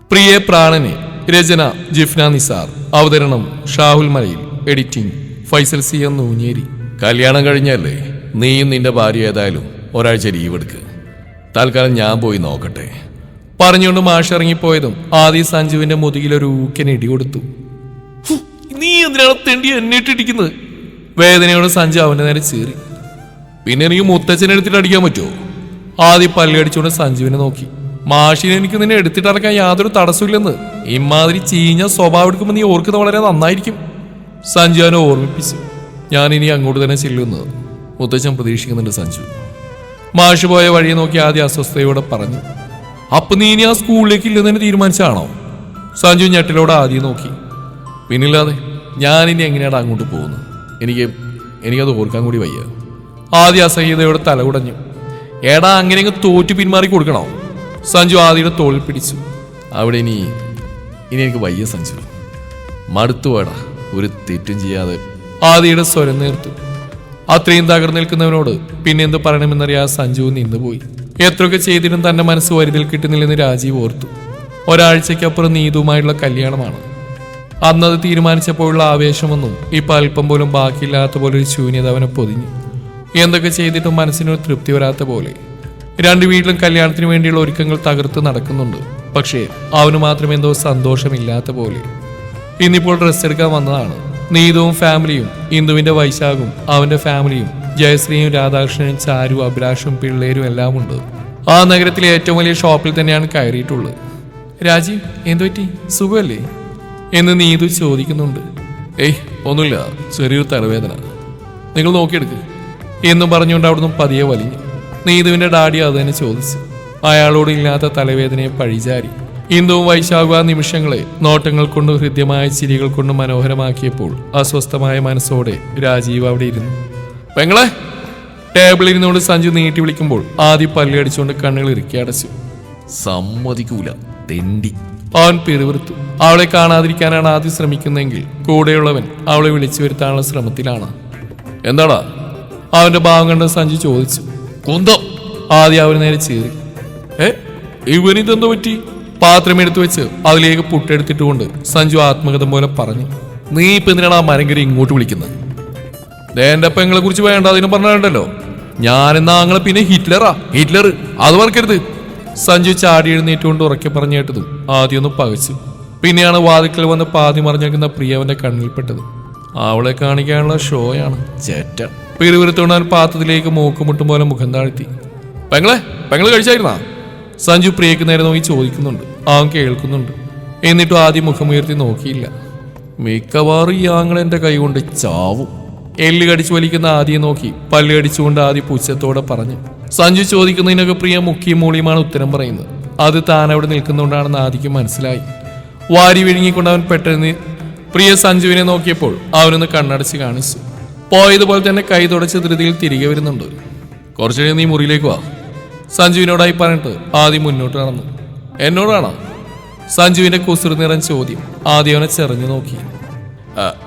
പ്രിയ പ്രാണനെ രചന ജിഫ്ന നിസാർ. അവതരണം Shahul Malayil. Editing Faisal C M Noonjeri. കല്യാണം കഴിഞ്ഞല്ലേ? നീയും നിന്റെ ഭാര്യ ഏതായാലും ഒരാഴ്ച ലീവ് എടുക്ക്. തൽക്കാലം ഞാൻ പോയി നോക്കട്ടെ. പറഞ്ഞുകൊണ്ട് മാഷ് ഇറങ്ങിപ്പോയതും ആദി സഞ്ജുവിന്റെ മുതുകിലൊരു ഊക്കൻ ഇടി കൊടുത്തു. "ഹും, നീ എന്തിനാണ് തെണ്ടി എന്നിട്ടിരിക്കുന്നത് വേദനയോട് സഞ്ജു അവന്റെ നേരെ ചീറി. പിന്നെ എനിക്ക് മുത്തച്ഛനെ എടുത്തിട്ട് അടിക്കാൻ പറ്റുമോ? ആദ്യം പല്ലടിച്ചുകൊണ്ട് സഞ്ജുവിനെ നോക്കി. മാഷിനെ എനിക്ക് നിന്നെ എടുത്തിട്ടിറക്കാൻ യാതൊരു തടസ്സമില്ലെന്ന് ഇമാതിരി ചീഞ്ഞ സ്വഭാവം എടുക്കുമ്പോൾ നീ ഓർക്കുന്നത് വളരെ നന്നായിരിക്കും. സഞ്ജു അവനെ ഓർമ്മിപ്പിച്ചു ഞാൻ ഇനി അങ്ങോട്ട് തന്നെ ചെല്ലുന്നത് മുത്തച്ഛൻ പ്രതീക്ഷിക്കുന്നുണ്ട് സഞ്ജു. മാഷ് പോയ വഴിയെ നോക്കി ആദ്യം അസ്വസ്ഥയോടെ പറഞ്ഞു അപ്പൊ നീ ഇനി ആ സ്കൂളിലേക്ക് ഇല്ലെന്ന് തീരുമാനിച്ചാണോ സഞ്ജു ഞെട്ടിലോടെ ആദ്യം നോക്കി പിന്നില്ലാതെ ഞാനിനി എങ്ങനെയാണ് അങ്ങോട്ട് പോകുന്നത്? എനിക്ക് എനിക്കത് ഓർക്കാൻ കൂടി വയ്യ. ആദ്യ അസഹ്യതയോടെ തല ഏടാ എടാ അങ്ങനെ അങ്ങ് തോറ്റു പിന്മാറി കൊടുക്കണോ? സഞ്ജു ആദിയുടെ തോളിൽ പിടിച്ചു. അവിടെ ഇനി ഇനി എനിക്ക് വയ്യ സഞ്ജു. മടുത്തു വേടാ ഒരു തെറ്റും ചെയ്യാതെ. ആദിയുടെ സ്വരം നേർത്തു. അത്രയും തകർന്നു നിൽക്കുന്നവനോട് പിന്നെ എന്ത് പറയണമെന്നറിയാ സഞ്ജു നിന്നുപോയി. എത്രയൊക്കെ ചെയ്തിട്ടും തന്റെ മനസ്സ് വരുതിൽ കിട്ടുന്നില്ലെന്ന് രാജീവ് ഓർത്തു. ഒരാഴ്ചയ്ക്കപ്പുറം നീതുമായുള്ള കല്യാണമാണ്. അന്നത് തീരുമാനിച്ചപ്പോഴുള്ള ആവേശമൊന്നും ഇപ്പൊ അല്പം പോലും ബാക്കിയില്ലാത്ത പോലെ ഒരു ശൂന്യത അവനെ പൊതിഞ്ഞു. എന്തൊക്കെ ചെയ്തിട്ടും മനസ്സിനൊരു തൃപ്തി വരാത്ത പോലെ. രണ്ട് വീട്ടിലും കല്യാണത്തിന് വേണ്ടിയുള്ള ഒരുക്കങ്ങൾ തകർത്ത് നടക്കുന്നുണ്ട്. പക്ഷേ അവന് മാത്രം എന്തോ സന്തോഷമില്ലാത്ത പോലെ. ഇന്നിപ്പോൾ ഡ്രസ് എടുക്കാൻ വന്നതാണ്. നീതുവും ഫാമിലിയും ഇന്ദുവിന്റെ വൈശാഖും അവന്റെ ഫാമിലിയും ജയശ്രീയും രാധാകൃഷ്ണനും ചാരു അഭിലാഷും പിള്ളേരും എല്ലാം ഉണ്ട്. ആ നഗരത്തിലെ ഏറ്റവും വലിയ ഷോപ്പിൽ തന്നെയാണ് കയറിയിട്ടുള്ളത്. രാജീവ് എന്തു പറ്റി? സുഖമല്ലേ? എന്ന് നീതു ചോദിക്കുന്നുണ്ട്. ഏയ് ഒന്നുമില്ല. ചെറിയൊരു തലവേദന. നിങ്ങൾ നോക്കിയെടുക്ക്. എന്നും പറഞ്ഞുകൊണ്ട് അവിടുന്ന് പതിയെ വലിഞ്ഞു. നീതുവിന്റെ ഡാഡി അത് തന്നെ ചോദിച്ചു. അയാളോട് ഇല്ലാത്ത തലവേദനയെ പഴിചാരി. ഇന്ദുവും വൈശാഖ നിമിഷങ്ങളെ നോട്ടങ്ങൾ കൊണ്ടും ഹൃദ്യമായ ചിരികൾ കൊണ്ടും മനോഹരമാക്കിയപ്പോൾ അസ്വസ്ഥമായ മനസ്സോടെ രാജീവ് അവിടെ ഇരുന്നു. പെങ്ങളെ! ടേബിളിൽ ഇരുന്നുകൊണ്ട് സഞ്ജു നീട്ടി വിളിക്കുമ്പോൾ ആദ്യം പല്ലടിച്ചുകൊണ്ട് കണ്ണുകൾ ഇറുക്കി അടച്ചു. സമ്മതിക്കൂല. തെണ്ടി. അവൻ പിറുവിറുത്തു അവളെ കാണാതിരിക്കാനാണ് ആദ്യം ശ്രമിക്കുന്നതെങ്കിൽ കൂടെയുള്ളവൻ അവളെ വിളിച്ചു വരുത്താനുള്ള ശ്രമത്തിലാണ്. എന്താടാ? അവന്റെ ഭാവം കണ്ട് സഞ്ജു ചോദിച്ചു. കുന്തം. ആദ്യം അവന് നേരെ ചീറി. ഏ ഇവനിതെന്തോ പറ്റി? പാത്രം എടുത്തു വെച്ച് അതിലേക്ക് പുട്ടെടുത്തിട്ടുകൊണ്ട് സഞ്ജു ആത്മകഥം പോലെ പറഞ്ഞു നീ ഇപ്പൊ എന്തിനാണ് ആ മരങ്കരി ഇങ്ങോട്ട് വിളിക്കുന്നത്? എന്റെ പെങ്ങളെ കുറിച്ച് വേണ്ട അതിനും പറഞ്ഞിട്ടുണ്ടല്ലോ ഞാനെന്നാ ആങ്ങളെ പിന്നെ ഹിറ്റ്ലറാ ഹിറ്റ്ലർ. അത് മറക്കരുത്. സഞ്ജു ചാടി എഴുന്നേറ്റ് കൊണ്ട് ഉറക്കെ പറഞ്ഞു കേട്ടതും ആദ്യം ഒന്ന് പകച്ചു. പിന്നെയാണ് വാതിക്കൽ വന്ന് പാതി മറിഞ്ഞേക്കുന്ന പ്രിയവന്റെ കണ്ണിൽപ്പെട്ടത്. അവളെ കാണിക്കാനുള്ള ഷോയാണ് ചേറ്റ പിറുവിരുത്തോണ്ടാൻ പാത്രത്തിലേക്ക് മൂക്കുമുട്ടും പോലെ മുഖം താഴ്ത്തി. പെങ്ങളെ പെങ്ങൾ കഴിച്ചായിരുന്നാ? സഞ്ജു പ്രിയക്ക് നേരെ നോക്കി ചോദിക്കുന്നുണ്ട്. അവൻ കേൾക്കുന്നുണ്ട്. എന്നിട്ടും ആദ്യം മുഖമുയർത്തി നോക്കിയില്ല. മിക്കവാറും ഈ ആങ്ങൾ എന്റെ കൈ കൊണ്ട് ചാവും. എല്ല് കടിച്ചു വലിക്കുന്ന ആദ്യം നോക്കി പല്ല് കടിച്ചുകൊണ്ട് ആദ്യ പുച്ഛത്തോടെ പറഞ്ഞു. സഞ്ജു ചോദിക്കുന്നതിനൊക്കെ പ്രിയ മുക്കിയും മൂളിയുമാണ് ഉത്തരം പറയുന്നത്. അത് താൻ അവിടെ നിൽക്കുന്നുകൊണ്ടാണെന്ന് ആദിക്ക് മനസ്സിലായി. വാരി വിഴുങ്ങിക്കൊണ്ട് അവൻ പെട്ടെന്ന് പ്രിയ സഞ്ജുവിനെ നോക്കിയപ്പോൾ അവനൊന്ന് കണ്ണടച്ച് കാണിച്ചു. പോയതുപോലെ തന്നെ കൈ തുടച്ച ധൃതിയിൽ തിരികെ വരുന്നുണ്ട് കുറച്ചു കഴിഞ്ഞ് നീ മുറിയിലേക്ക് വാ. സഞ്ജുവിനോടായി പറഞ്ഞിട്ട് ആദ്യം മുന്നോട്ട് നടന്നു. എന്നോടാണോ? സഞ്ജുവിന്റെ കുസൃതി നിറം ചോദ്യം ആദ്യം അവനെ ചെറിഞ്ഞു നോക്കി.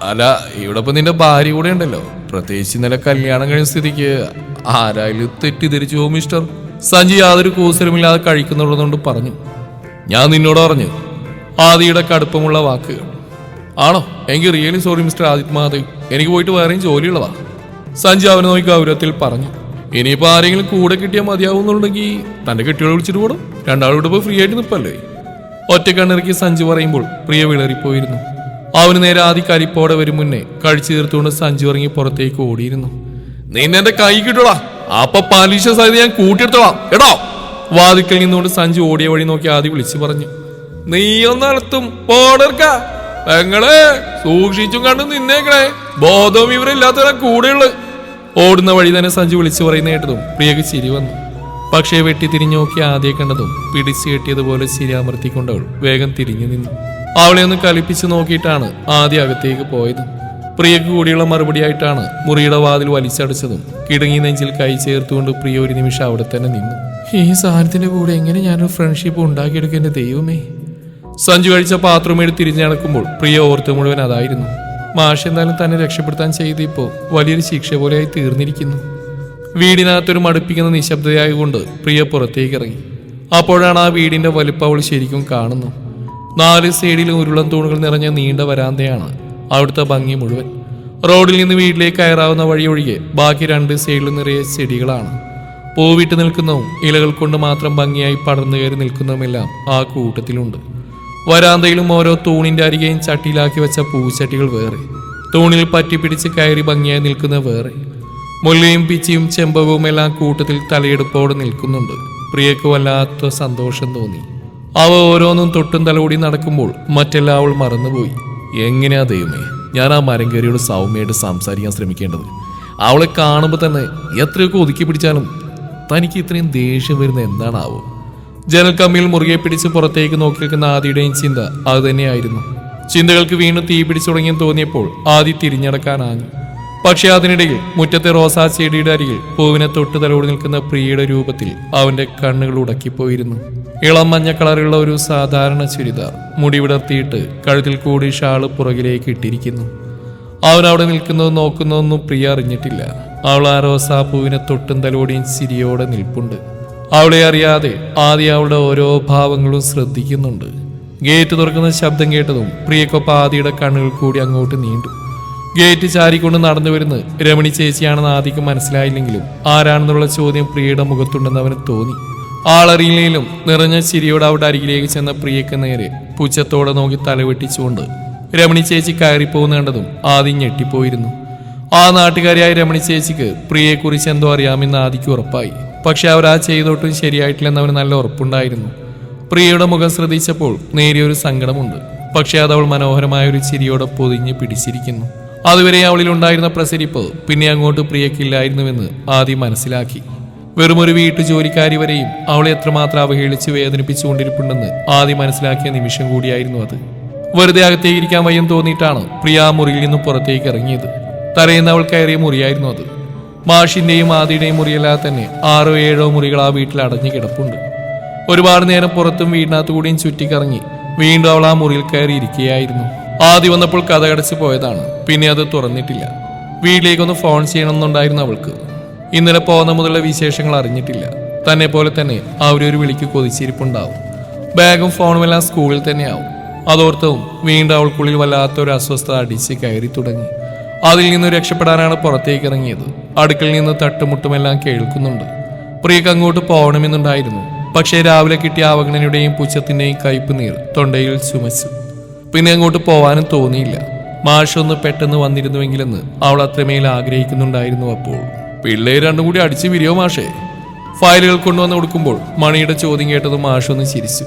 അല്ല ഇവിടെ ഇപ്പൊ നിന്റെ ഭാര്യ കൂടെ ഉണ്ടല്ലോ. പ്രത്യേകിച്ച് ഇന്നലെ കല്യാണം കഴിഞ്ഞ സ്ഥിതിക്ക് ആരായാലും തെറ്റിദ്ധരിച്ചു പോകും മിസ്റ്റർ? സഞ്ജു യാതൊരു കൂസലുമില്ലാതെ കഴിക്കുന്നുള്ളതുകൊണ്ട് പറഞ്ഞു. ഞാൻ നിന്നോട് പറഞ്ഞു. ആദിയുടെ കടുപ്പമുള്ള വാക്കുകൾ ആണോ? എങ്കിൽ really sorry mister Adith Madhav. എനിക്ക് പോയിട്ട് വേറെയും ജോലിയുള്ളതാ. സഞ്ജു അവനെ നോക്കി ഗൗരവത്തിൽ പറഞ്ഞു. ഇനിയിപ്പോ ആരെങ്കിലും കൂടെ കിട്ടിയാൽ മതിയാവുന്നുണ്ടെങ്കിൽ തന്റെ കെട്ടിയോട് വിളിച്ചിട്ട് പോടും. രണ്ടാളൂടെ പോയി ഫ്രീ ആയിട്ട് നിൽപ്പല്ലേ ഒറ്റ കണ്ണിറക്കി സഞ്ജു പറയുമ്പോൾ പ്രിയ വിളറിപ്പോയിരുന്നു. അവന് നേരെ ആദ്യ കരിപ്പോടെ വരും മുന്നേ കഴിച്ചു തീർത്തുകൊണ്ട് സഞ്ജു ഇറങ്ങി പുറത്തേക്ക് ഓടിയിരുന്നു. നിന്നെ എന്റെ കൈ കിട്ടോടാ. അപ്പൊ പലിശ സഹിത ഞാൻ കൂട്ടിയെടുത്തോളാം. എടോ. വാതിക്കൽ നിന്നുകൊണ്ട് സഞ്ജു ഓടിയ വഴി നോക്കി ആദ്യം വിളിച്ചു പറഞ്ഞു. നീ ഒന്നും പോടർക്ക. പെങ്ങളെ സൂക്ഷിച്ചും കണ്ടു നിന്നേക്കണേ. ബോധവും ഇവരില്ലാത്തവരെ കൂടെയുള്ളു. ഓടുന്ന വഴി തന്നെ സഞ്ജു വിളിച്ചു പറയുന്ന കേട്ടതും പ്രിയക്ക് ചിരി വന്നു. പക്ഷേ വെട്ടി തിരിഞ്ഞു നോക്കി ആദ്യം കണ്ടതും പിടിച്ചു കെട്ടിയതുപോലെ ചിരി അമർത്തിക്കൊണ്ടവൾ വേഗം തിരിഞ്ഞു നിന്നു. അവളെ ഒന്ന് കലിപ്പിച്ചു നോക്കിയിട്ടാണ് ആദ്യം അകത്തേക്ക് പോയത്. പ്രിയക്ക് കൂടിയുള്ള മറുപടിയായിട്ടാണ് മുറിയുടെ വാതിൽ വലിച്ചടച്ചതും കിടങ്ങി നെഞ്ചിൽ കൈ ചേർത്തുകൊണ്ട് പ്രിയ ഒരു നിമിഷം അവിടെ തന്നെ നിന്നു. ഈ സാധനത്തിന്റെ കൂടെ എങ്ങനെ ഞാനൊരു ഫ്രണ്ട്ഷിപ്പ് ഉണ്ടാക്കിയെടുക്കുന്ന ദൈവമേ? സഞ്ജു കഴിച്ച പാത്രം തിരിഞ്ഞു നടക്കുമ്പോൾ പ്രിയ ഓർത്ത് മുഴുവൻ അതായിരുന്നു. മാഷ് എന്തായാലും തന്നെ രക്ഷപ്പെടുത്താൻ ചെയ്തിപ്പോ വലിയൊരു ശിക്ഷ പോലെയായി തീർന്നിരിക്കുന്നു. വീടിനകത്തൊരു മടുപ്പിക്കുന്ന നിശബ്ദതയായതുകൊണ്ട് പ്രിയ പുറത്തേക്ക് ഇറങ്ങി അപ്പോഴാണ് ആ വീടിന്റെ വലുപ്പവൾ ശരിക്കും കാണുന്നു നാല് സൈഡിലും ഉരുളം തൂണുകൾ നിറഞ്ഞ നീണ്ട വരാന്തയാണ് അവിടുത്തെ ഭംഗി മുഴുവൻ. റോഡിൽ നിന്ന് വീട്ടിലേക്ക് കയറാവുന്ന വഴി ഒഴികെ ബാക്കി രണ്ട് സൈഡിലും നിറയെ ചെടികളാണ്. പൂവിട്ട് നിൽക്കുന്നതും ഇലകൾ കൊണ്ട് മാത്രം ഭംഗിയായി പടർന്നു കയറി നിൽക്കുന്നതുമെല്ലാം ആ കൂട്ടത്തിലുണ്ട്. വരാന്തയിലും ഓരോ തൂണിന്റെ അരികെയും ചട്ടിയിലാക്കി വെച്ച പൂച്ചട്ടികൾ വേറെ. തൂണിൽ പറ്റിപ്പിടിച്ച് കയറി ഭംഗിയായി നിൽക്കുന്ന വേറെ. മുല്ലയും പിച്ചിയും ചെമ്പകവും എല്ലാം കൂട്ടത്തിൽ തലയെടുപ്പോടെ നിൽക്കുന്നുണ്ട്. പ്രിയക്ക് വല്ലാത്ത സന്തോഷം തോന്നി. അവ ഓരോന്നും തൊട്ടും തലോടി നടക്കുമ്പോൾ മറ്റെല്ലാം അവൾ മറന്നുപോയി. എങ്ങനെയാ ദൈവമേ ഞാൻ ആ മരം കയറിയോട് സൗമ്യമായിട്ട് സംസാരിക്കാൻ ശ്രമിക്കേണ്ടത്? അവളെ കാണുമ്പോൾ തന്നെ എത്രയൊക്കെ ഒതുക്കി പിടിച്ചാലും തനിക്ക് ഇത്രയും ദേഷ്യം വരുന്ന എന്താണാവോ? ജനൽ കമ്മിയിൽ മുറുകെ പിടിച്ച് പുറത്തേക്ക് നോക്കി നിൽക്കുന്ന ആദിയുടെയും ചിന്ത അത് തന്നെയായിരുന്നു. ചിന്തകൾക്ക് വീണ്ടും തീ പിടിച്ചു തുടങ്ങിയെന്ന് തോന്നിയപ്പോൾ ആദി തിരിഞ്ഞടക്കാനാഞ്ഞു പക്ഷെ അതിനിടയിൽ മുറ്റത്തെ റോസാ ചെടിയുടെ അരികിൽ പൂവിനെ തൊട്ട് തലോടി നിൽക്കുന്ന പ്രിയയുടെ രൂപത്തിൽ അവന്റെ കണ്ണുകൾ ഉടക്കിപ്പോയിരുന്നു. ഇളം മഞ്ഞ കളറുള്ള ഒരു സാധാരണ ചുരിദാർ മുടി വിടർത്തിയിട്ട് കഴുത്തിൽ കൂടി ഷാൾ പുറകിലേക്ക് ഇട്ടിരിക്കുന്നു. അവൻ അവിടെ നിൽക്കുന്നതും നോക്കുന്നതൊന്നും പ്രിയ അറിഞ്ഞിട്ടില്ല. അവൾ ആ റോസാ പൂവിനെ തൊട്ടും തലോടിയും ചിരിയോടെ നിൽപ്പുണ്ട്. അവളെ അറിയാതെ ആദ്യം അവളുടെ ഓരോ ഭാവങ്ങളും ശ്രദ്ധിക്കുന്നുണ്ട്. ഗേറ്റ് തുറക്കുന്ന ശബ്ദം കേട്ടതും പ്രിയക്കൊപ്പം ആദിയുടെ കണ്ണുകൾ കൂടി അങ്ങോട്ട് നീണ്ടു. ഗേറ്റ് ചാരിക്കൊണ്ട് നടന്നു വരുന്നത് രമണി ചേച്ചിയാണെന്ന് ആദിക്ക് മനസ്സിലായില്ലെങ്കിലും ആരാണെന്നുള്ള ചോദ്യം പ്രിയയുടെ മുഖത്തുണ്ടെന്ന് അവന് തോന്നി. ആളറിയില്ലെങ്കിലും നിറഞ്ഞ ചിരിയോടെ അവിടെ അരികിലേക്ക് ചെന്ന പ്രിയക്ക് നേരെ പുച്ഛത്തോടെ നോക്കി തലവെട്ടിച്ചുകൊണ്ട് രമണി ചേച്ചി കയറിപ്പോകുന്ന കണ്ടതും ഞെട്ടിപ്പോയിരുന്നു. ആ നാട്ടുകാരിയായ രമണി ചേച്ചിക്ക് പ്രിയയെക്കുറിച്ച് എന്തോ അറിയാമെന്ന് ആദിക്ക് ഉറപ്പായി. പക്ഷെ അവർ ആ ചെയ്തോട്ടും ശരിയായിട്ടില്ലെന്ന് അവന് നല്ല ഉറപ്പുണ്ടായിരുന്നു. പ്രിയയുടെ മുഖം ശ്രദ്ധിച്ചപ്പോൾ നേരിയൊരു സങ്കടമുണ്ട്. പക്ഷെ അത് അവൾ മനോഹരമായ ഒരു ചിരിയോടെ പൊതിഞ്ഞ് പിടിച്ചിരിക്കുന്നു. അതുവരെ അവളിൽ ഉണ്ടായിരുന്ന പ്രസരിപ്പ് പിന്നെ അങ്ങോട്ട് പ്രിയക്കില്ലായിരുന്നുവെന്ന് ആദ്യം മനസ്സിലാക്കി. വെറുമൊരു വീട്ടു ജോലിക്കാരി വരെയും അവളെ എത്രമാത്രം അവഹേളിച്ച് വേദനിപ്പിച്ചുകൊണ്ടിരിപ്പുണ്ടെന്ന് ആദ്യം മനസ്സിലാക്കിയ നിമിഷം കൂടിയായിരുന്നു അത്. വെറുതെ അകത്തേക്കിരിക്കാൻ വയ്യം തോന്നിയിട്ടാണ് പ്രിയ മുറിയിൽ നിന്നും പുറത്തേക്ക് ഇറങ്ങിയത്. തലേന്ന് അവൾ കയറിയ മുറിയായിരുന്നു അത്. മാഷിന്റെയും ആദിയുടെയും മുറിയല്ലാതെ തന്നെ ആറോ ഏഴോ മുറികൾ ആ വീട്ടിൽ അടഞ്ഞു കിടപ്പുണ്ട്. ഒരുപാട് നേരം പുറത്തും വീടിനകത്തു കൂടിയും ചുറ്റിക്കറങ്ങി വീണ്ടും അവൾ ആ മുറിയിൽ കയറി ഇരിക്കുകയായിരുന്നു. ആദ്യം വന്നപ്പോൾ കഥ കടച്ചു പോയതാണ്. പിന്നെ അത് തുറന്നിട്ടില്ല. വീട്ടിലേക്കൊന്ന് ഫോൺ ചെയ്യണമെന്നുണ്ടായിരുന്നു അവൾക്ക്. ഇന്നലെ പോകുന്ന മുതലുള്ള വിശേഷങ്ങൾ അറിഞ്ഞിട്ടില്ല. തന്നെ പോലെ തന്നെ അവരൊരു വിളിക്ക് കൊതിച്ചിരിപ്പുണ്ടാവും. ബാഗും ഫോണും എല്ലാം സ്കൂളിൽ തന്നെയാവും. അതോർത്തവും വീണ്ടും അവൾക്കുള്ളിൽ വല്ലാത്തൊരു അസ്വസ്ഥത അടിച്ച് കയറി തുടങ്ങി. അതിൽ നിന്ന് രക്ഷപ്പെടാനാണ് പുറത്തേക്ക് ഇറങ്ങിയത് അടുക്കൽ നിന്ന് തട്ടുമുട്ടുമെല്ലാം കേൾക്കുന്നുണ്ട്. പ്രിയക്ക് അങ്ങോട്ട് പോകണമെന്നുണ്ടായിരുന്നു. പക്ഷേ രാവിലെ കിട്ടിയ അവഗണനയുടെയും പുച്ഛത്തിന്റെയും കയ്പ് നീർ തൊണ്ടയിൽ ചുമച്ചു. പിന്നെ അങ്ങോട്ട് പോവാനും തോന്നിയില്ല. മാഷൊന്ന് പെട്ടെന്ന് വന്നിരുന്നുവെങ്കിലെന്ന് അവൾ അത്രമേൽ ആഗ്രഹിക്കുന്നുണ്ടായിരുന്നു അപ്പോൾ. പിള്ളേർ രണ്ടും കൂടി അടിച്ചു വിരിയോ മാഷേ? ഫയലുകൾ കൊണ്ടുവന്ന് കൊടുക്കുമ്പോൾ മണിയുടെ ചോദ്യം കേട്ടത് മാഷൊന്ന് ചിരിച്ചു.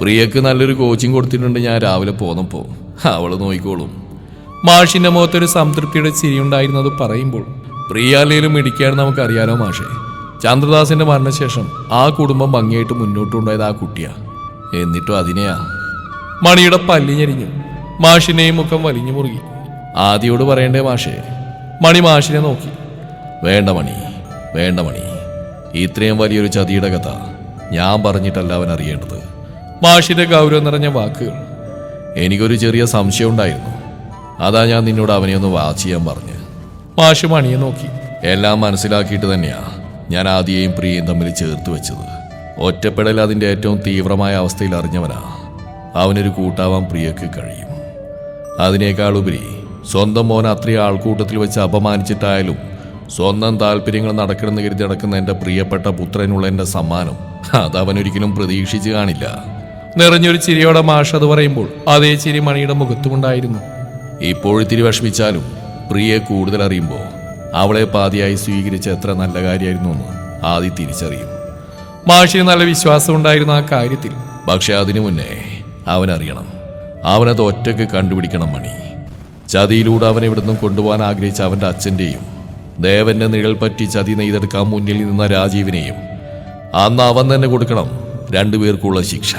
പ്രിയക്ക് നല്ലൊരു കോച്ചിങ് കൊടുത്തിട്ടുണ്ട് ഞാൻ രാവിലെ പോന്നപ്പോ. അവൾ നോയിക്കോളും. മാഷിന്റെ മുഖത്തൊരു സംതൃപ്തിയുടെ ചിരിയുണ്ടായിരുന്നത് പറയുമ്പോൾ. പ്രിയാലയിലും ഇടിക്കുകയാണ് നമുക്കറിയാലോ മാഷേ. ചന്ദ്രദാസിന്റെ മരണശേഷം ആ കുടുംബം ഭംഗിയായിട്ട് മുന്നോട്ട് കൊണ്ടുപോയത് ആ കുട്ടിയാ. എന്നിട്ടും അതിനെയാ. മണിയുടെ പല്ലിഞ്ഞരിഞ്ഞു മാഷിനെയും മുഖം വലിഞ്ഞു മുറുകി. ആദിയോട് പറയണ്ടേ മാഷേ? മണി മാഷിനെ നോക്കി. വേണ്ട മണി വേണ്ട മണി. ഇത്രയും വലിയൊരു ചതിയുടെ കഥ ഞാൻ പറഞ്ഞിട്ടല്ല അവൻ അറിയേണ്ടത് മാഷിന്റെ ഗൗരവം നിറഞ്ഞ വാക്കുകൾ. എനിക്കൊരു ചെറിയ സംശയം ഉണ്ടായിരുന്നു അതാ ഞാൻ നിന്നോട് അവനെ ഒന്ന് വാച്ച് ചെയ്യാൻ പറഞ്ഞു. മാഷ് മണിയെ നോക്കി. എല്ലാം മനസ്സിലാക്കിയിട്ട് തന്നെയാ ഞാൻ ആദ്യയും പ്രിയയും തമ്മിൽ ചേർത്ത് വെച്ചത്. ഒറ്റപ്പെടൽ അതിന്റെ ഏറ്റവും തീവ്രമായ അവസ്ഥയിൽ അറിഞ്ഞവനാ. അവനൊരു കൂട്ടാവാൻ പ്രിയക്ക് കഴിയും. അതിനേക്കാൾ ഉപരി സ്വന്തം മോൻ അത്രയും ആൾക്കൂട്ടത്തിൽ വെച്ച് അപമാനിച്ചിട്ടായാലും സ്വന്തം താല്പര്യങ്ങൾ നടക്കണമെന്ന് കരുതി നടക്കുന്ന എന്റെ പ്രിയപ്പെട്ട പുത്രനുള്ള എന്റെ സമ്മാനം അത് അവനൊരിക്കലും പ്രതീക്ഷിച്ചു കാണില്ല. നിറഞ്ഞൊരു ചിരിയോടെ മാഷ് അത് പറയുമ്പോൾ അതേ ചിരി മണിയുടെ മുഖത്തുമുണ്ടായിരുന്നു. ഇപ്പോഴിത്തിരി വിഷമിച്ചാലും പ്രിയെ കൂടുതൽ അറിയുമ്പോൾ അവളെ പാതിയായി സ്വീകരിച്ച എത്ര നല്ല കാര്യമായിരുന്നു എന്ന് ആദ്യ തിരിച്ചറിയും. മാഷിന് നല്ല വിശ്വാസം ഉണ്ടായിരുന്ന ആ കാര്യത്തിൽ. പക്ഷെ അതിനു മുന്നേ അവനറിയണം. അവനത് ഒറ്റയ്ക്ക് കണ്ടുപിടിക്കണം മണി. ചതിയിലൂടെ അവനെ ഇവിടുന്ന് കൊണ്ടുപോകാൻ ആഗ്രഹിച്ച അവന്റെ അച്ഛന്റെയും ദേവന്റെ നിഴൽ പറ്റി ചതി നെയ്തെടുക്കാൻ മുന്നിൽ നിന്ന രാജീവിനെയും അന്ന് അവൻ തന്നെ കൊടുക്കണം രണ്ടുപേർക്കുള്ള ശിക്ഷ.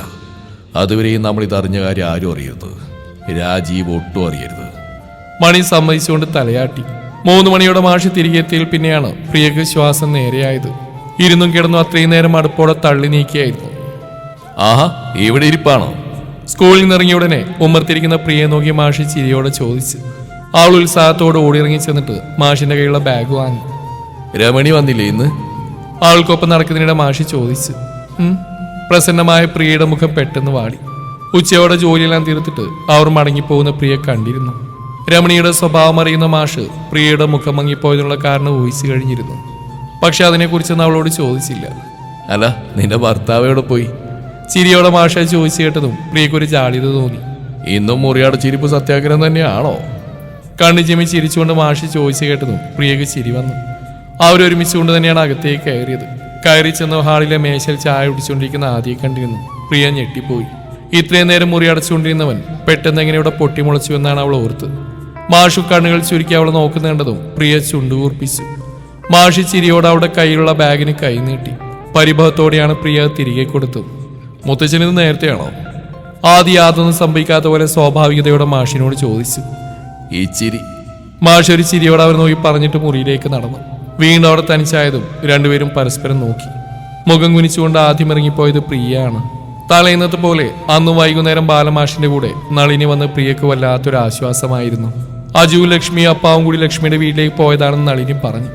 അതുവരെയും നമ്മൾ ഇതറിഞ്ഞ കാര്യം ആരും അറിയരുത്. രാജീവ് ഒട്ടും അറിയരുത്. മണി സമ്മതിച്ചുകൊണ്ട് തലയാട്ടി. മൂന്ന് മണിയോടെ മാഷി തിരികെ എത്തിയതിൽ പിന്നെയാണ് പ്രിയക്ക് ശ്വാസം നേരെയായത്. ഇരുന്നും കിടന്നു അത്രയും നേരം അടുപ്പോടെ തള്ളി നീക്കിയായിരുന്നു. ആഹാ ഇവിടെ ഇരിപ്പാണോ? സ്കൂളിൽ നിന്നിറങ്ങിയ ഉടനെ ഉമ്മർത്തിരിക്കുന്ന പ്രിയെ നോക്കി മാഷി ചിരിയോടെ ചോദിച്ചു. ആൾ ഉത്സാഹത്തോടെ ഓടിയിറങ്ങി ചെന്നിട്ട് മാഷിന്റെ കയ്യിലുള്ള ബാഗ് വാങ്ങി. രമണി വന്നില്ലേ ഇന്ന്? ആൾക്കൊപ്പം നടക്കുന്നതിനിടെ മാഷി ചോദിച്ചു. പ്രസന്നമായ പ്രിയയുടെ മുഖം പെട്ടെന്ന് വാടി. ഉച്ചയോടെ ജോലിയെല്ലാം തീർത്തിട്ട് അവർ മടങ്ങിപ്പോകുന്ന പ്രിയ കണ്ടിരുന്നു. രമണിയുടെ സ്വഭാവം അറിയുന്ന മാഷ് പ്രിയയുടെ മുഖം മങ്ങിപ്പോയതിനുള്ള കാരണം ഊഹിച്ചു കഴിഞ്ഞിരുന്നു. പക്ഷെ അതിനെക്കുറിച്ചൊന്നും അവളോട് ചോദിച്ചില്ല. അല്ല നിന്റെ ഭർത്താവ് പോയി? ചിരിയോടെ മാഷ ചോദിച്ചു കേട്ടതും പ്രിയക്കൊരു ജാളിത തോന്നി. ഇന്നും മുറിയാട് ചിരിപ്പ് സത്യാഗ്രഹം തന്നെയാണോ? കണ്ണു ചിമ്മി ചിരിച്ചുകൊണ്ട് മാഷി ചോദിച്ചു കേട്ടതും പ്രിയക്ക് ചിരി വന്നു. അവരൊരുമിച്ചുകൊണ്ട് തന്നെയാണ് അകത്തേക്ക് കയറിയത്. കയറി ചെന്ന ഹാളിലെ മേശയിൽ ചായ കുടിച്ചുകൊണ്ടിരിക്കുന്ന ആദ്യം കണ്ടിരുന്നു. പ്രിയ ഞെട്ടിപ്പോയി. ഇത്രയും നേരം മുറി അടച്ചുകൊണ്ടിരുന്നവൻ പെട്ടെന്ന് എങ്ങനെ ഇവിടെ പൊട്ടിമുളച്ചു എന്നാണ് അവൾ ഓർത്ത്. മാഷു കണ്ണുകൾ ചുരുക്കി അവൾ നോക്കുന്ന കണ്ടതും പ്രിയ ചുണ്ടുകൂർപ്പിച്ചു മാഷി ചിരിയോടെ അവിടെ കയ്യിലുള്ള ബാഗിന് കൈ നീട്ടി. പരിഭവത്തോടെയാണ് പ്രിയ തിരികെ കൊടുത്തത്. മുത്തച്ഛനിത് നേരത്തെയാണോ? ആദ്യം യാതൊന്നും സംഭവിക്കാത്ത പോലെ സ്വാഭാവികതയോടെ മാഷിനോട് ചോദിച്ചു. ഈ ചിരി. മാഷി ഒരു ചിരിയോടെ അവർ നോക്കി പറഞ്ഞിട്ട് മുറിയിലേക്ക് നടന്നു. വീണ്ടും അവിടെ തനിച്ചായതും രണ്ടുപേരും പരസ്പരം നോക്കി. മുഖം കുനിച്ചുകൊണ്ട് ആദ്യം ഇറങ്ങിപ്പോയത് പ്രിയയാണ്. തലേന്നത്തെ പോലെ അന്ന് വൈകുന്നേരം ബാലമാഷിന്റെ കൂടെ നളിനി വന്ന് പ്രിയക്ക് വല്ലാത്തൊരു ആശ്വാസമായിരുന്നു. അജു ലക്ഷ്മി അപ്പാവും കൂടി ലക്ഷ്മിയുടെ വീട്ടിലേക്ക് പോയതാണെന്ന് നളിനി പറഞ്ഞു.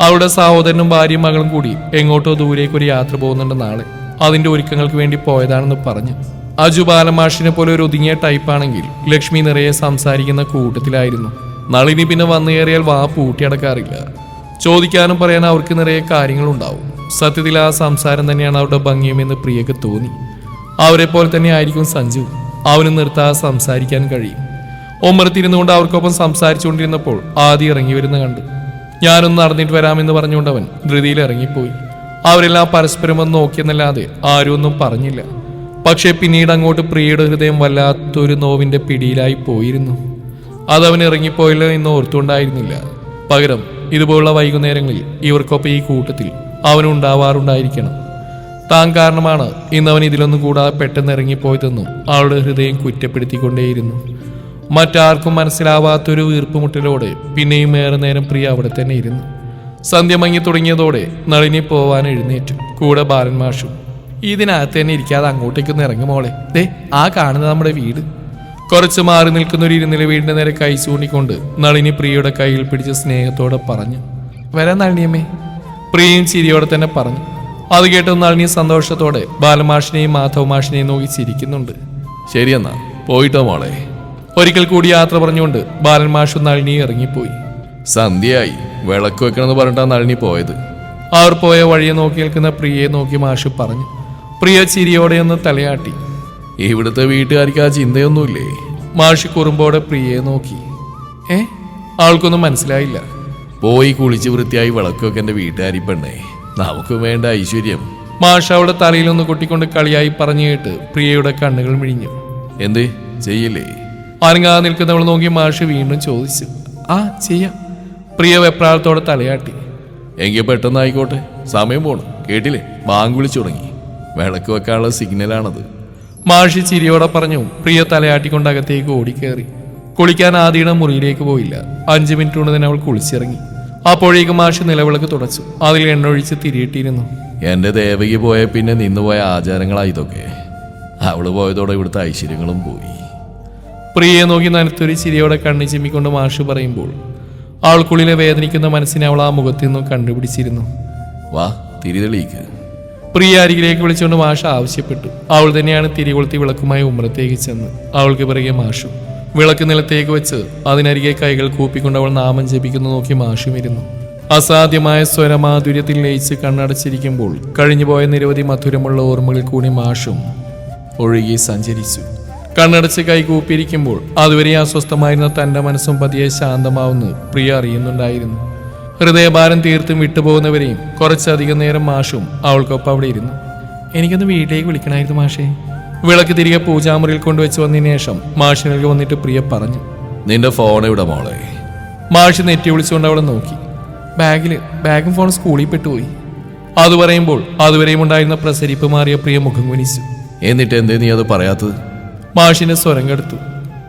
അവളുടെ സഹോദരനും ഭാര്യയും മകളും കൂടി എങ്ങോട്ടോ ദൂരേക്ക് ഒരു യാത്ര പോകുന്നുണ്ട് നാളെ. അതിന്റെ ഒരുക്കങ്ങൾക്ക് വേണ്ടി പോയതാണെന്ന് പറഞ്ഞു. അജു ബാലമാഷിനെ പോലെ ഒരു ഒതുങ്ങിയ ടൈപ്പാണെങ്കിൽ ലക്ഷ്മി നിറയെ സംസാരിക്കുന്ന കൂട്ടത്തിലായിരുന്നു. നളിനി പിന്നെ വന്നു കയറിയാൽ വാ പൂട്ടിയടക്കാറില്ല ചോദിക്കാനും പറയാൻ അവർക്ക് നിറയെ കാര്യങ്ങളുണ്ടാവും. സത്യത്തിൽ ആ സംസാരം തന്നെയാണ് അവരുടെ ഭംഗിയുമെന്ന് പ്രിയക്ക് തോന്നി. അവരെ പോലെ തന്നെ ആയിരിക്കും സഞ്ജു. അവന് നിർത്താതെ സംസാരിക്കാൻ കഴിയും. ഒമ്മറത്തിരുന്നുകൊണ്ട് അവർക്കൊപ്പം സംസാരിച്ചുകൊണ്ടിരുന്നപ്പോൾ ആദ്യം ഇറങ്ങി വരുന്ന കണ്ടു. ഞാനൊന്ന് നടന്നിട്ട് വരാമെന്ന് പറഞ്ഞുകൊണ്ട് അവൻ ധൃതിയിൽ ഇറങ്ങിപ്പോയി. അവരെല്ലാം പരസ്പരം ഒന്ന് നോക്കിയെന്നല്ലാതെ ആരും ഒന്നും പറഞ്ഞില്ല. പക്ഷേ പിന്നീട് അങ്ങോട്ട് പ്രിയയുടെ ഹൃദയം വല്ലാത്തൊരു നോവിന്റെ പിടിയിലായി പോയിരുന്നു. അതവൻ ഇറങ്ങിപ്പോയില്ല എന്ന് ഓർത്തുകൊണ്ടായിരുന്നില്ല. പകരം ഇതുപോലുള്ള വൈകുന്നേരങ്ങളിൽ ഇവർക്കൊപ്പം ഈ കൂട്ടത്തിൽ അവനുണ്ടാവാറുണ്ടായിരിക്കണം താൻ കാരണമാണ് ഇന്നവൻ ഇതിലൊന്നും കൂടാതെ പെട്ടെന്ന് ഇറങ്ങിപ്പോയതെന്നും അവളുടെ ഹൃദയം കുറ്റപ്പെടുത്തിക്കൊണ്ടേയിരുന്നു. മറ്റാർക്കും മനസ്സിലാവാത്തൊരു വീർപ്പുമുട്ടലോടെ പിന്നെയും ഏറെ നേരം പ്രിയ അവിടെ തന്നെ ഇരുന്നു. സന്ധ്യ മങ്ങി തുടങ്ങിയതോടെ നളിനി പോവാൻ എഴുന്നേറ്റു. കൂടെ ബാലൻ മാഷും ഇതിനകത്ത് തന്നെ ഇരിക്കാതെ അങ്ങോട്ടേക്കൊന്ന് ഇറങ്ങും മോളെ. ദേ ആ കാണുന്ന നമ്മുടെ വീട്. കുറച്ച് മാറി നിൽക്കുന്ന ഒരു ഇരുന്നില വീടിന്റെ നേരെ കൈ ചൂണ്ടിക്കൊണ്ട് നളിനി പ്രിയയുടെ കയ്യിൽ പിടിച്ച് സ്നേഹത്തോടെ പറഞ്ഞു വരാൻ നളിനിയമ്മേ. പ്രിയയും ചിരിയോടെ തന്നെ പറഞ്ഞു അത് കേട്ട് നളിനി സന്തോഷത്തോടെ ബാലമാഷിനെയും മാധവ് മാഷിനെയും നോക്കി ചിരിക്കുന്നുണ്ട്. ശരിയെന്നാ പോയിട്ടോ മോളെ. ഒരിക്കൽ കൂടി യാത്ര പറഞ്ഞുകൊണ്ട് ബാലൻ മാഷും നളിനിയും ഇറങ്ങിപ്പോയി. സന്ധ്യയായി വിളക്ക് വെക്കണമെന്ന് പറഞ്ഞിട്ടാ നളിനി പോയത്. അവർ പോയ വഴിയെ നോക്കി നിൽക്കുന്ന പ്രിയയെ നോക്കി മാഷു പറഞ്ഞു. പ്രിയ ചിരിയോടെ ഒന്ന് തലയാട്ടി. ഇവിടുത്തെ വീട്ടുകാർക്ക് ആ ചിന്തയൊന്നുമില്ലേ? മാഷി കുറുമ്പോടെ പ്രിയയെ നോക്കി. ഏ ആൾക്കൊന്നും മനസ്സിലായില്ല. പോയി കുളിച്ച് വൃത്തിയായി വിളക്കൊക്കെ എന്റെ വീട്ടുകാരി പെണ്ണേ. നമുക്ക് വേണ്ട ഐശ്വര്യം. മാഷ അവളുടെ തലയിലൊന്ന് കൊട്ടിക്കൊണ്ട് കളിയായി പറഞ്ഞു കേട്ട് പ്രിയയുടെ കണ്ണുകൾ മിഴിഞ്ഞു. എന്ത്? ചെയ്യില്ലേ? അനങ്ങാതെ നിൽക്കുന്നവൾ നോക്കി മാഷ് വീണ്ടും ചോദിച്ചു. ആ ചെയ്യാം. പ്രിയ വെപ്രാളത്തോടെ തലയാട്ടി. എങ്കിൽ പെട്ടെന്ന് ആയിക്കോട്ടെ സമയം പോണു. കേട്ടില്ലേ? ബാങ്ക് വിളിച്ചു തുടങ്ങി. വിളക്ക് വെക്കാനുള്ള സിഗ്നലാണത്. മാഷി ചിരിയോടെ പറഞ്ഞു. പ്രിയ തലയാട്ടിക്കൊണ്ട് അകത്തേക്ക് ഓടിക്കേറി. കുളിക്കാൻ ആദ്യയുടെ മുറിയിലേക്ക് പോയില്ല. അഞ്ചു മിനിറ്റ് കൊണ്ട് തന്നെ അവൾ കുളിച്ചിറങ്ങി. അപ്പോഴേക്ക് മാഷി നിലവിളക്ക് തുടച്ചു. അതിൽ എണ്ണൊഴിച്ച് തിരിയിട്ടിരുന്നു. എന്റെ ദേവകി പോയ പിന്നെ നിന്നുപോയ ആചാരങ്ങളായി ഇതൊക്കെ. അവൾ പോയതോടെ ഇവിടുത്തെ ഐശ്വര്യങ്ങളും പോയി. പ്രിയയെ നോക്കി നനത്തൊരു ചിരിയോടെ കണ്ണി ചിമ്മിക്കൊണ്ട് മാഷ് പറയുമ്പോൾ ആൾക്കുള്ളിലെ വേദനിക്കുന്ന മനസ്സിനെ അവൾ ആ മുഖത്തു നിന്നും കണ്ടുപിടിച്ചിരുന്നു. വാ തിരിതെളിയിക്ക് പ്രിയ അരികിലേക്ക് വിളിച്ചുകൊണ്ട് മാഷ ആവശ്യപ്പെട്ടു. അവൾ തന്നെയാണ് തിരികൊളുത്തി വിളക്കുമായി ഉമ്രത്തേക്ക് ചെന്ന്. അവൾക്ക് പിറകെ മാഷും. വിളക്ക് നിലത്തേക്ക് വെച്ച് അതിനരികെ കൈകൾ കൂപ്പിക്കൊണ്ട് അവൾ നാമം ജപിക്കുന്നു നോക്കി മാഷും ഇരുന്നു അസാധ്യമായ സ്വരമാധുര്യത്തിൽ ലയിച്ച് കണ്ണടച്ചിരിക്കുമ്പോൾ കഴിഞ്ഞുപോയ നിരവധി മധുരമുള്ള ഓർമ്മകളിൽ കൂടി മാഷും ഒഴുകി സഞ്ചരിച്ചു. കണ്ണടച്ച് കൈ കൂപ്പിയിരിക്കുമ്പോൾ അതുവരെ അസ്വസ്ഥമായിരുന്ന തന്റെ മനസ്സും പതിയെ ശാന്തമാവുന്നു പ്രിയ അറിയുന്നുണ്ടായിരുന്നു. ഹൃദയഭാരം തീർത്തും വിട്ടുപോകുന്നവരെയും കുറച്ചധികം നേരം മാഷും അവൾക്കൊപ്പം അവിടെ ഇരുന്നു. എനിക്കൊന്ന് വീട്ടിലേക്ക് വിളിക്കണമായിരുന്നു മാഷേ. വിളക്ക് തിരികെ പൂജാമുറിയിൽ കൊണ്ടുവച്ച് വന്നതിന് ശേഷം മാഷിനിലേക്ക് വന്നിട്ട് പ്രിയ പറഞ്ഞു നിന്റെ ഫോൺ ഇവിടെ മോളെ? മാഷി നെറ്റി വിളിച്ചുകൊണ്ട് അവളെ നോക്കി. ബാഗിൽ ബാഗും ഫോണും സ്കൂളിൽ പെട്ടുപോയി. അത് പറയുമ്പോൾ അതുവരെയും ഉണ്ടായിരുന്ന പ്രസരിപ്പ് മാറിയ പ്രിയ മുഖം കുനിച്ചു. എന്നിട്ട് എന്തേ നീ അത് പറയാത്തത്? മാഷിന്റെ സ്വരം കെടുത്തു.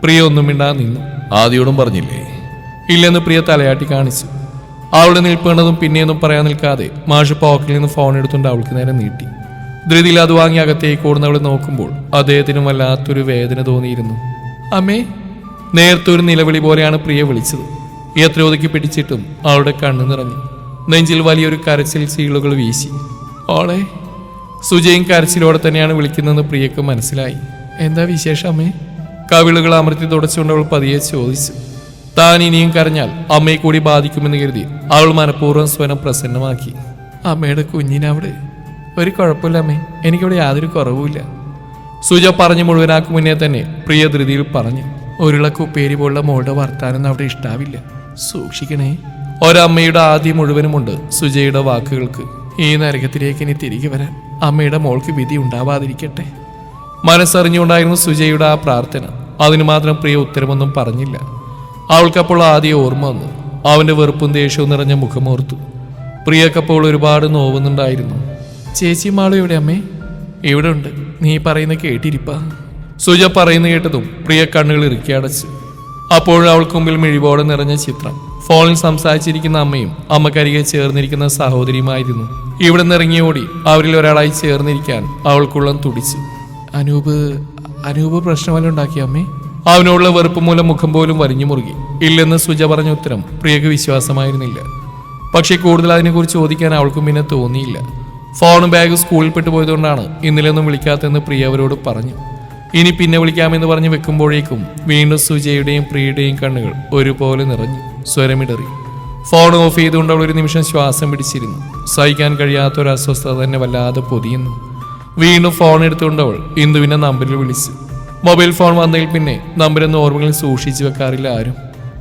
പ്രിയ ഒന്നും മിണ്ടാതെ നിന്നു. ആദ്യോടും പറഞ്ഞില്ലേ? ഇല്ലെന്ന് പ്രിയ തലയാട്ടി കാണിച്ചു. അവളുടെ നിൽപ്പേണ്ടതും പിന്നെയൊന്നും പറയാൻ നിൽക്കാതെ മാഷ് പോക്കറ്റിൽ നിന്ന് ഫോൺ എടുത്തുകൊണ്ട് അവൾക്ക് നേരെ നീട്ടി. ധൃതിയിൽ അത് വാങ്ങി അകത്തേക്ക് ഓടുന്നവളെ നോക്കുമ്പോൾ അദ്ദേഹത്തിനും വല്ലാത്തൊരു വേദന തോന്നിയിരുന്നു. അമ്മേ നേരത്തെ ഒരു നിലവിളി പോലെയാണ് പ്രിയ വിളിച്ചത്. എത്ര ഒതുക്കി പിടിച്ചിട്ടും അവളുടെ കണ്ണു നിറഞ്ഞു. നെഞ്ചിൽ വലിയൊരു കരച്ചിൽ സീളുകൾ വീശി. ഓളെ സുജയും കരച്ചിലോടെ തന്നെയാണ് വിളിക്കുന്നതെന്ന് പ്രിയക്ക് മനസ്സിലായി. എന്താ വിശേഷം അമ്മേ? കവിളുകൾ അമർത്തി തുടച്ചുകൊണ്ട് അവൾ പതിയെ ചോദിച്ചു. താൻ ഇനിയും കരഞ്ഞാൽ അമ്മയെ കൂടി ബാധിക്കുമെന്ന് കരുതി അവൾ മനഃപൂർവം സ്വനം പ്രസന്നമാക്കി. അമ്മയുടെ കുഞ്ഞിനവിടെ ഒരു കുഴപ്പമില്ല അമ്മേ. എനിക്കിവിടെ യാതൊരു കുറവുമില്ല. സുജ പറഞ്ഞു മുഴുവനാക്കും മുന്നേ തന്നെ പ്രിയ ധൃതിയിൽ പറഞ്ഞു ഒരുളക്ക് ഉപ്പേരി പോലുള്ള മോളുടെ വർത്താനം അവിടെ ഇഷ്ടാവില്ല. സൂക്ഷിക്കണേ. ഒരമ്മയുടെ ആദ്യം മുഴുവനുമുണ്ട് സുജയുടെ വാക്കുകൾക്ക്. ഈ നരകത്തിലേക്ക് ഇനി തിരികെ വരാൻ അമ്മയുടെ മോൾക്ക് വിധി ഉണ്ടാവാതിരിക്കട്ടെ. മനസ്സറിഞ്ഞുകൊണ്ടായിരുന്നു സുജയുടെ ആ പ്രാർത്ഥന. അതിന് മാത്രം പ്രിയ ഉത്തരമൊന്നും പറഞ്ഞില്ല. അവൾക്കപ്പോൾ ആദ്യം ഓർമ്മ വന്നു. അവന്റെ വെറുപ്പും ദേഷ്യവും നിറഞ്ഞ മുഖമോർത്തു. പ്രിയക്കപ്പോൾ ഒരുപാട് നോവുന്നുണ്ടായിരുന്നു. ചേച്ചി മാളും എവിടെ അമ്മേ? ഇവിടെ ഉണ്ട് നീ പറയുന്ന കേട്ടിരിപ്പ. സുജ പറയുന്ന കേട്ടതും പ്രിയ കണ്ണുകൾ ഇറുക്കി അടച്ചു. അപ്പോഴും അവൾക്ക് മുമ്പിൽ മിഴിവോടെ നിറഞ്ഞ ചിത്രം. ഫോണിൽ സംസാരിച്ചിരിക്കുന്ന അമ്മയും അമ്മക്കരികെ ചേർന്നിരിക്കുന്ന സഹോദരിയുമായിരുന്നു. ഇവിടെ നിറങ്ങി ഓടി അവരിൽ ഒരാളായി ചേർന്നിരിക്കാൻ അവൾക്കുള്ളം തുടിച്ചു. അനൂപ് അനൂപ് പ്രശ്നമല്ല ഉണ്ടാക്കി അമ്മേ? അവനോടുള്ള വെറുപ്പ് മൂലം മുഖം പോലും വരിഞ്ഞു മുറുകി. ഇല്ലെന്ന് സുജ പറഞ്ഞ ഉത്തരം പ്രിയക്ക് വിശ്വാസമായിരുന്നില്ല. പക്ഷേ കൂടുതൽ അതിനെക്കുറിച്ച് ചോദിക്കാൻ അവൾക്കും പിന്നെ തോന്നിയില്ല. ഫോണും ബാഗ് സ്കൂളിൽ പെട്ടുപോയതുകൊണ്ടാണ് ഇന്നലെയൊന്നും വിളിക്കാത്തതെന്ന് പ്രിയ അവരോട് പറഞ്ഞു. ഇനി പിന്നെ വിളിക്കാമെന്ന് പറഞ്ഞ് വെക്കുമ്പോഴേക്കും വീണ്ടും സുജയുടെയും പ്രിയയുടെയും കണ്ണുകൾ ഒരുപോലെ നിറഞ്ഞു. സ്വരമിടറി. ഫോൺ ഓഫ് ചെയ്തുകൊണ്ട് അവൾ ഒരു നിമിഷം ശ്വാസം പിടിച്ചിരുന്നു. സഹിക്കാൻ കഴിയാത്ത ഒരു അസ്വസ്ഥത തന്നെ വല്ലാതെ പൊതിയുന്നു. വീണ്ടും ഫോൺ എടുത്തുകൊണ്ട് അവൾ ഇന്ദുവിനെ നമ്പറിൽ വിളിച്ചു. മൊബൈൽ ഫോൺ വന്നതിൽ പിന്നെ നമ്പരൊന്നും ഓർമ്മകളിൽ സൂക്ഷിച്ചു വെക്കാറില്ല ആരും.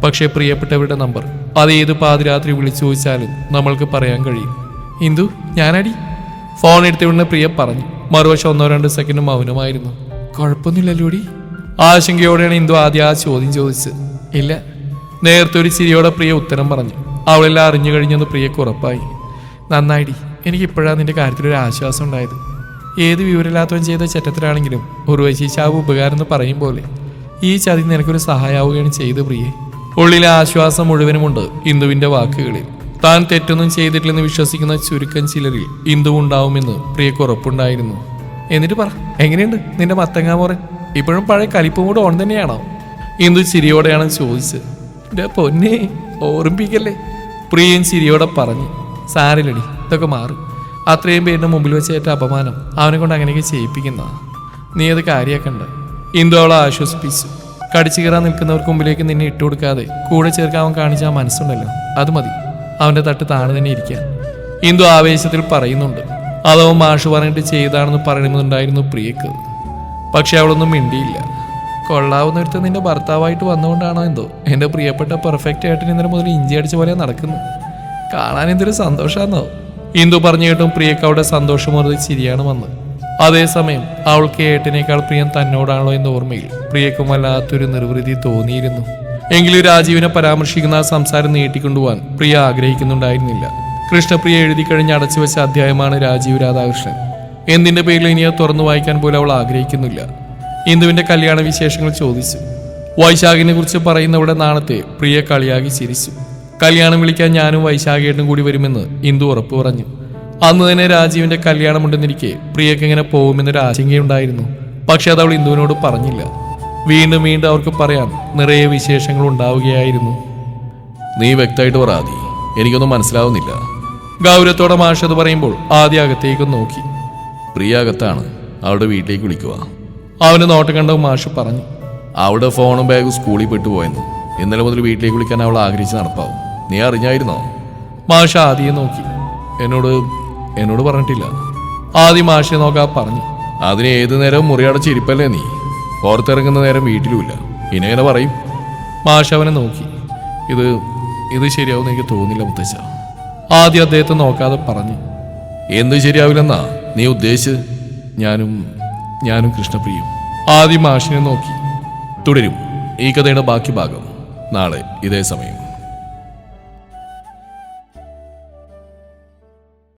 പക്ഷേ പ്രിയപ്പെട്ടവരുടെ നമ്പർ. അത് ഏത് പാതിരാത്രി വിളിച്ചു ചോദിച്ചാലും നമ്മൾക്ക് പറയാൻ കഴിയും. ഇന്ദു ഞാനടി? ഫോൺ എടുത്തുകൊണ്ട് പ്രിയ പറഞ്ഞു. മറുവശം ഒന്നോ രണ്ട് സെക്കൻഡ് മൗനമായിരുന്നു കുഴപ്പമൊന്നുമില്ലല്ലോടി? ആശങ്കയോടെയാണ് ഇന്ദു ആദ്യം ആ ചോദ്യം ചോദിച്ചത്. ഇല്ല. നേരത്തെ ഒരു ചിരിയോടെ പ്രിയ ഉത്തരം പറഞ്ഞു. അവളെല്ലാം അറിഞ്ഞു കഴിഞ്ഞെന്ന് പ്രിയക്ക് ഉറപ്പായി. നന്നായിടി. എനിക്ക് ഇപ്പോഴാണ് നിന്റെ കാര്യത്തിൽ ഒരു ആശ്വാസം ഉണ്ടായത്. ഏത് വിവരമില്ലാത്തവൻ ചെയ്ത ചറ്റത്തിലാണെങ്കിലും ഉർവശി ചാവ് ഉപകാരം എന്ന് പറയും പോലെ. ഈ ചതി നിനക്കൊരു സഹായമാവുകയാണ് ചെയ്ത് പ്രിയെ. ഉള്ളിലെ ആശ്വാസം മുഴുവനുമുണ്ട് ഇന്ദുവിന്റെ വാക്കുകളിൽ. താൻ തെറ്റൊന്നും ചെയ്തിട്ടില്ലെന്ന് വിശ്വസിക്കുന്ന ചുരുക്കം ചിലരിൽ ഇന്ദു ഉണ്ടാവുമെന്ന് പ്രിയക്ക് ഉറപ്പുണ്ടായിരുന്നു. എന്നിട്ട് പറ എങ്ങനെയുണ്ട് നിന്റെ മത്തങ്ങാ മോറൻ ഇപ്പോഴും പഴയ കലിപ്പും കൂടെ ഓൺ തന്നെയാണോ? ഇന്ദു ചിരിയോടെയാണ് ചോദിച്ചത്. പൊന്നേ പൊന്നെ ഓർമ്മിപ്പിക്കല്ലേ? പ്രിയൻ ചിരിയോടെ പറഞ്ഞു സാരില്ലടി ഇതൊക്കെ മാറും. അത്രയും പേരിന്റെ മുമ്പിൽ വെച്ച് അപമാനം അവനെ കൊണ്ട് അങ്ങനെയൊക്കെ ചെയ്യിപ്പിക്കുന്ന നീ അത് കാര്യാക്കണ്ട. ഇന്ദു അവളെ ആശ്വസിപ്പിച്ചു. കടിച്ചു കയറാൻ നിൽക്കുന്നവർക്ക് മുമ്പിലേക്ക് നിന്നെ ഇട്ടുകൊടുക്കാതെ കൂടെ ചേർക്കാൻ കാണിച്ച ആ മനസ്സുണ്ടല്ലോ അത് മതി. അവന്റെ തട്ട് താണു തന്നെ ഇരിക്കാൻ ഇന്ദു ആവേശത്തിൽ പറയുന്നുണ്ട് അതവൻ മാഷു പറഞ്ഞിട്ട് ചെയ്താണെന്ന് പറയണമെന്നുണ്ടായിരുന്നു പ്രിയക്ക്. പക്ഷെ അവളൊന്നും മിണ്ടിയില്ല. കൊള്ളാവുന്ന ഒരുത്ത നിന്റെ ഭർത്താവായിട്ട് വന്നുകൊണ്ടാണോ എന്തോ? എന്റെ പ്രിയപ്പെട്ട പെർഫെക്റ്റ് ആയിട്ട് ഇന്നലെ മുതൽ ഇഞ്ചി അടിച്ച പോലെ നടക്കുന്നു. കാണാൻ എന്തൊരു സന്തോഷമാണെന്നോ ഇന്ദു പറഞ്ഞു കേട്ടും പ്രിയക്ക് അവിടെ സന്തോഷമോർത്ത് ചിരിയാണ് വന്നത് അതേസമയം അവൾക്ക് ഏട്ടനേക്കാൾ പ്രിയം തന്നോടാണോ എന്ന ഓർമ്മയിൽ പ്രിയക്കും വല്ലാത്തൊരു നിർവൃതി തോന്നിയിരുന്നു. എങ്കിലും രാജീവിനെ പരാമർശിക്കുന്ന ആ സംസാരം നീട്ടിക്കൊണ്ടുപോകാൻ പ്രിയ ആഗ്രഹിക്കുന്നുണ്ടായിരുന്നില്ല. കൃഷ്ണപ്രിയ എഴുതി കഴിഞ്ഞ് അടച്ചു വെച്ച അധ്യായമാണ് രാജീവ് രാധാകൃഷ്ണൻ. എന്തിന്റെ പേരിൽ ഇനി അത് തുറന്നു വായിക്കാൻ പോലും അവൾ ആഗ്രഹിക്കുന്നില്ല. ഇന്ദുവിന്റെ കല്യാണ വിശേഷങ്ങൾ ചോദിച്ചു. വൈശാഖിനെ കുറിച്ച് പറയുന്നവിടെ നാണത്തെ പ്രിയ കളിയാക്കി ചിരിച്ചു. കല്യാണം വിളിക്കാൻ ഞാനും വൈശാഖേട്ടും കൂടി വരുമെന്ന് ഇന്ദു ഉറപ്പു പറഞ്ഞു. അന്ന് തന്നെ രാജീവിന്റെ കല്യാണം കല്യാണമുണ്ടെന്നിരിക്കെ പ്രിയക്ക് എങ്ങനെ പോകുമെന്നൊരു ആശങ്കയുണ്ടായിരുന്നു. പക്ഷെ അത് അവൾ ഇന്ദുവിനോട് പറഞ്ഞില്ല. വീണ്ടും വീണ്ടും അവർക്ക് പറയാൻ നിറയെ വിശേഷങ്ങൾ ഉണ്ടാവുകയായിരുന്നു. നീ വ്യക്തമായിട്ട് പറ ആദി. എനിക്കൊന്നും മനസ്സിലാവുന്നില്ല. ഗൗരവത്തോടെ മാഷ് അത് പറയുമ്പോൾ ആദ്യ അകത്തേക്ക് നോക്കി. പ്രിയ അകത്താണ്. അവളുടെ വീട്ടിലേക്ക് വിളിക്കുക അവന് നോട്ടം കണ്ട മാഷ് പറഞ്ഞു. അവളുടെ ഫോണും ബാഗും സ്കൂളിൽ പെട്ടുപോയെന്ന് ഇന്നലെ മുതൽ വീട്ടിലേക്ക് വിളിക്കാൻ അവൾ ആഗ്രഹിച്ച് നടപ്പാവും. നീ അറിഞ്ഞായിരുന്നോ? മാഷ് ആദ്യം നോക്കി. എന്നോട് എന്നോട് പറഞ്ഞിട്ടില്ല. ആദ്യം മാഷെ നോക്കാ പറഞ്ഞു. അതിന് ഏതു നേരവും മുറിയടച്ചിരിപ്പല്ലേ നീ? പുറത്തിറങ്ങുന്ന നേരം വീട്ടിലുമില്ല. ഇനി എങ്ങനെ പറയും? മാഷവനെ നോക്കി. ഇത് ഇത് ശരിയാവും എനിക്ക് തോന്നില്ല മുത്തച്ഛ. ആദ്യം അദ്ദേഹത്തെ നോക്കാതെ പറഞ്ഞു. എന്ത് ശരിയാവില്ലെന്നാ? നീ ഉദ്ദേശിച്ച് ഞാനും ഞാനും കൃഷ്ണപ്രിയും. ആദ്യം മാഷിനെ നോക്കി. തുടരും. ഈ കഥയുടെ ബാക്കി ഭാഗം നാളെ ഇതേ സമയം.